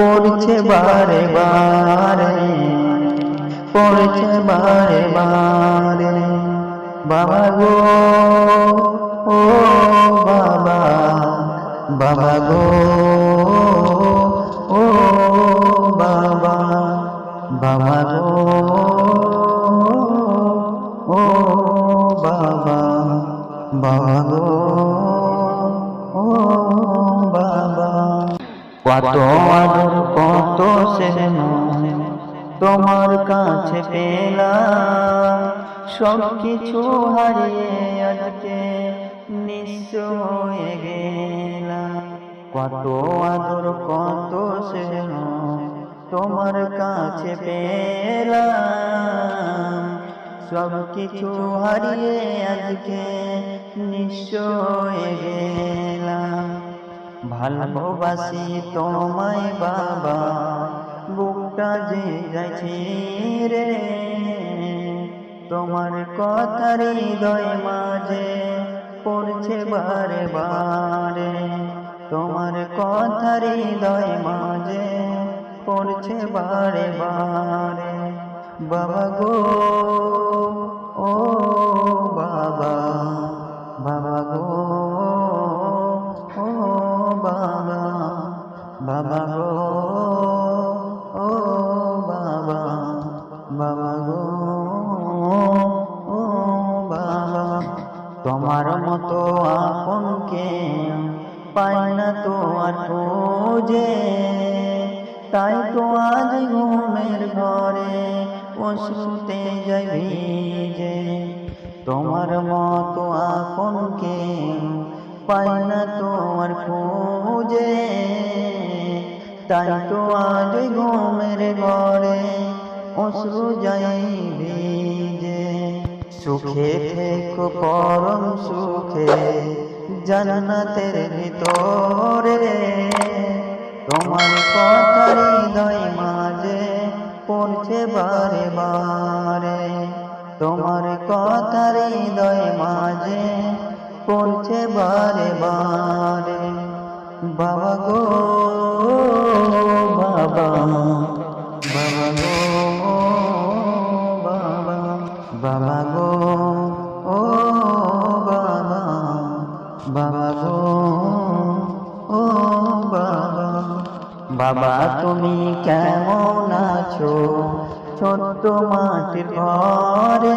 পড়ছে বারে বারে, পড়ছে বারে বারে। বাবা গো, ও বাবা বাবা গো, ও বাবা বাবা গো, ও বাবা বাবা গো, ও কত কত স্নেহ তোমার কাছে পেলাম। সব কিছু হারিয়ে আজকে নিঃস্ব গেলাম। কত আদর, কত স্নেহ তোমার কাছে পেলাম। সব কিছু হারিয়ে আজকে নিঃস্ব গেলাম। ভালোবাসি তোমায় বাবা, বুকটা যে যাচ্ছি রে। তোমার কথার হৃদয় মাঝে পড়ছে বারে বারে। তোমার কথার হৃদয় মাঝে পড়ছে বারে বারে। বাবা গো, ও বাবা বাবা গো। বাবা বাবা গো, ও বাবা বাবা গো, ও বাবা। তোমার মতো আপনকে পাই না তো আর খুঁজে। তাই তো আজ ঘুমের ঘরে অশ্রুতে যাবি যে তোমার মতো আপনকে পাই না তোমার খুঁজে। তাই তো আজ ঘুমের ঘরে অশ্রু যাইবি যে। সুখে পরম সুখে জান্নাতের ভিতরে। তোমার কথা হৃদয় মাঝে পড়ছে বারে বারে। তোমার কথা হৃদয় মাঝে পড়ছে বারে বারে। বাবা গো, বাবা বাবা গো, বাবা বাবা গো, ও বাবা বাবা গো, ও বাবা। বাবা, তুমি কেমন আছো? ছোট্ট মাটির ঘরে।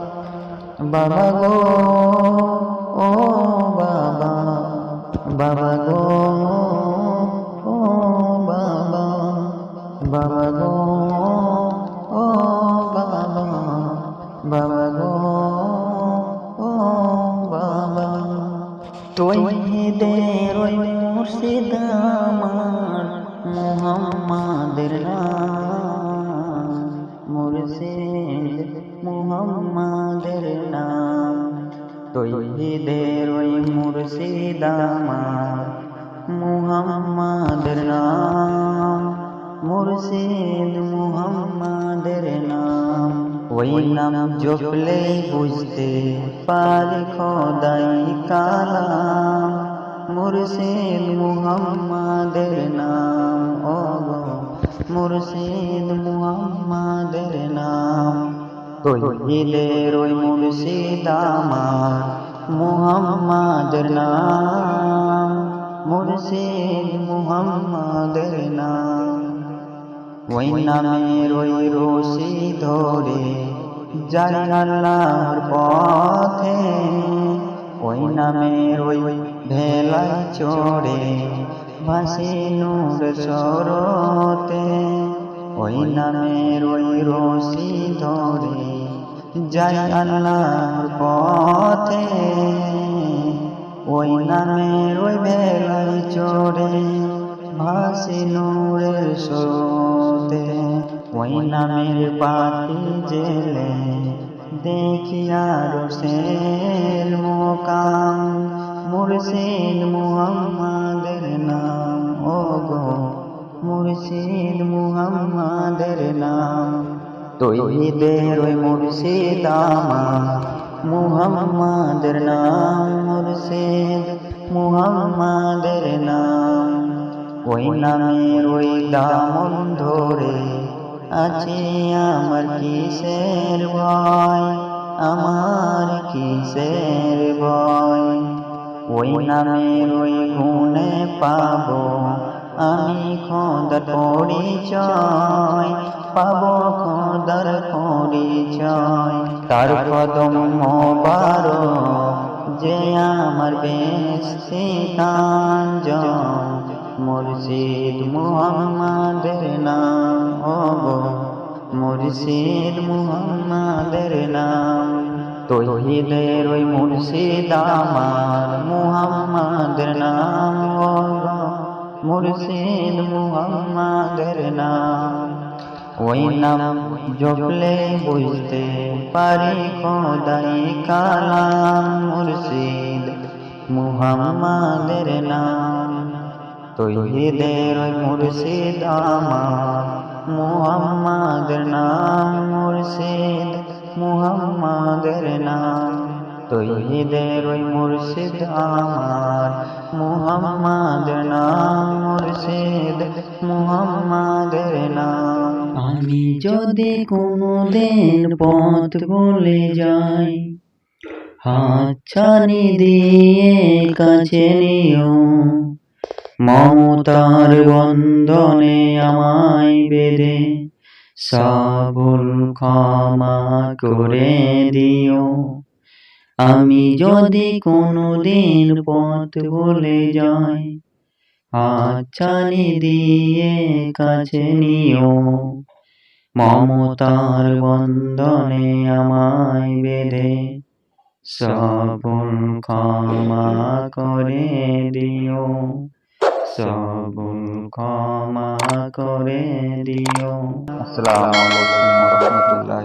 বাবা গো, ও বাবা বাবা গো, ও বাবা বাবা গো, ও বাবা বাবা গো, ও বাবা। তৈহিদের ওই মুর্শিদ আমার, মুহাম্মাদের নাম তৈহিদের ওই মুর্শিদ আমার মুহাম্মাদের নাম, মুর্শিদ মুহাম্মাদের নাম। ওই নাম জপলেই বুঝতে পারি খোদাই কালাম। মুর্শিদ মুহাম্মাদের নাম ও মুর্শিদ মুহাম্মাদের নাম তৈহিদের ওই মুর্শিদ আমার মুহাম্মাদের নাম, মুর্শিদ মুহাম্মাদের নাম। ওই নামের ওই রশি ধরে যাই আল্লাহর পথে, ওই নামের ওই ভেলাই চড়ে ভাসি নূর সরতে ওই নামের ওই যাই আল্লাহর পথে ওই নামের ওই ভেলাই চড়ে ভাসি নূরের স্রোতে। ওই নামের পাতি জেলে দেখি আর সের মোকাম, মুর্শিদ মুহাম্মাদের নাম। ও গো মুর্শিদ মুহাম্মাদের নাম। তৈদের ওই মুর্শিদ আমার। মুহাম্মাদের নাম মুর্শিদ, মুহাম্মাদের নাম। ওই নামের ওই দামন ধরে আছে আমার কিসের ভয়, আমার কিসের ভয়। ওই নামের ওই গুণে পাবো আমি খোদার পরিচয়, পাবো খোদার পরিচয়। তার কদম মোবার যে আমার বেশি কাঞ্জন মুর্শিদ মুহাম্মাদের নাম গো মুর্শিদ মুহাম্মাদের নাম। তহিদের ওই মুর্শিদ আমার, মুহাম্মাদের নাম গো মুর্শিদ মুহাম্মাদের নাম। ওই নাম জপলে বুঝতে পারি খোদাই কালাম মুর্শিদ মুহাম্মাদের নাম। তৈহিদের ওই মুর্শিদ আমার মুহাম্মাদের নাম, মুর্শিদ মুহাম্মাদের নাম। তৈহিদের ওই মুর্শিদ আমার। মুহাম্মাদের নাম মুর্শিদ মুহাম্মাদের নাম। আমি যদি কোনোদিন পথ বলে যাই হাতছানি দিয়ে কাছে নিও। মমতার বন্ধনে আমায় বেঁধে, সবল ক্ষমা করে দিও। আমি যদি কোনোদিন পথ বলে যাই হাতছানি দিয়ে কাছে নিও। মমতার বন্ধনে আমায় বেঁধে সবল ক্ষমা করে দিও, সবল ক্ষমা করে দিও। আসসালামু আলাইকুম ওয়া রাহমাতুল্লাহ